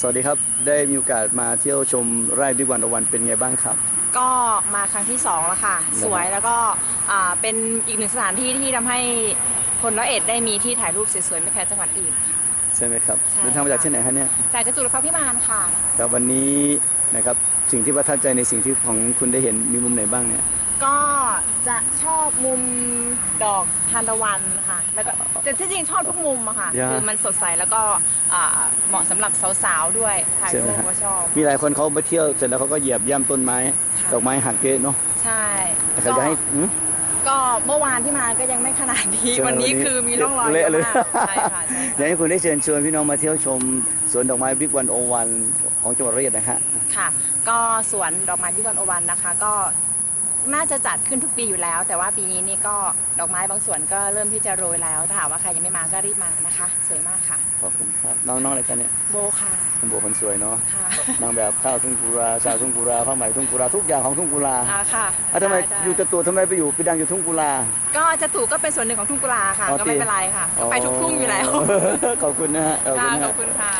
สวัสดีครับ ได้มีโอกาสมาเที่ยวชมไร่บิ๊กวันอวันเป็นไงบ้างครับ ก็มาครั้งที่สองแล้วค่ะนะครับสวยแล้วก็อ่าเป็นอีกหนึ่งสถานที่ที่ทำให้คนร้อยเอ็ดได้มีที่ถ่ายรูปสวยๆไม่แพ้จังหวัดอื่น ใช่ไหมครับใช่ เดินทางมาจากค่ะที่ไหนฮะเนี่ยจากจตุรพักษ์พิมานค่ะแต่วันนี้นะครับสิ่งที่ประทับใจในสิ่งที่ของคุณได้เห็นมีมุมไหนบ้างเนี่ย ก็จะชอบมุม ดอกทานตะวันค่ะ แล้วก็แต่ที่จริงชอบทุกมุมอะค่ะอย่าคือมันสดใสแล้วก็อ่าเหมาะสำหรับสาวๆด้วยถ่ายใช่ไหรูมปฮะ ก็ชอบ มีหลายคนเขามาเที่ยวเสร็จแล้วเขาก็เหยียบย่ำต้นไม้ ค่ะ ดอกไม้หักเยอะเนาะใช่แต่เขาจะให้หืม ก็เมื่อวานที่มาก็ยังไม่ขนาดนี้ใช่ไหมวันนี้วันนี้คือมีร่องรอยเละเลย มากใช่ค่ะใช่อยากให้คุณได้เชิญชวนพี่น้องมาเที่ยวชมสวนดอกไม้บิ๊กวันโอวันของจังหวัดระยองนะฮะ ค่ะ ก็สวนดอกไม้พิกรโอวันนะคะ ก็ น่าจะจัดขึ้นทุกปีอยู่แล้ว แต่ว่าปีนี้นี่ก็ดอกไม้บางส่วนก็เริ่มที่จะโรยแล้ว ถ้าหากว่าใครยังไม่มาก็รีบมานะคะ สวยมากค่ะ ขอบคุณครับ น้องๆอะไรกันเนี่ยโบค่ะคุณบัวคนสวยเนาะค่ะนางแบบข้าวทุ่งกุราชาวทุ่งกุราผ้าไหมทุ่งกุราทุกอย่างของทุ่งกุราอ่าค่ะอะทำไมด้อยู่ด้ตะตัวทำไมไปอยู่ไปดังอยู่ทุ่งกุรา ก็จะตู่ก็เป็นส่วนหนึ่งของทุ่งกุลาค่ะ อ๋อก็ไม่ตีเป็นไรค่ะก็ไปทุกทุ่งอยู่แล้ว ขอบคุณนะฮะขอบคุค่ะณนะขฮะอบคุณค่ะ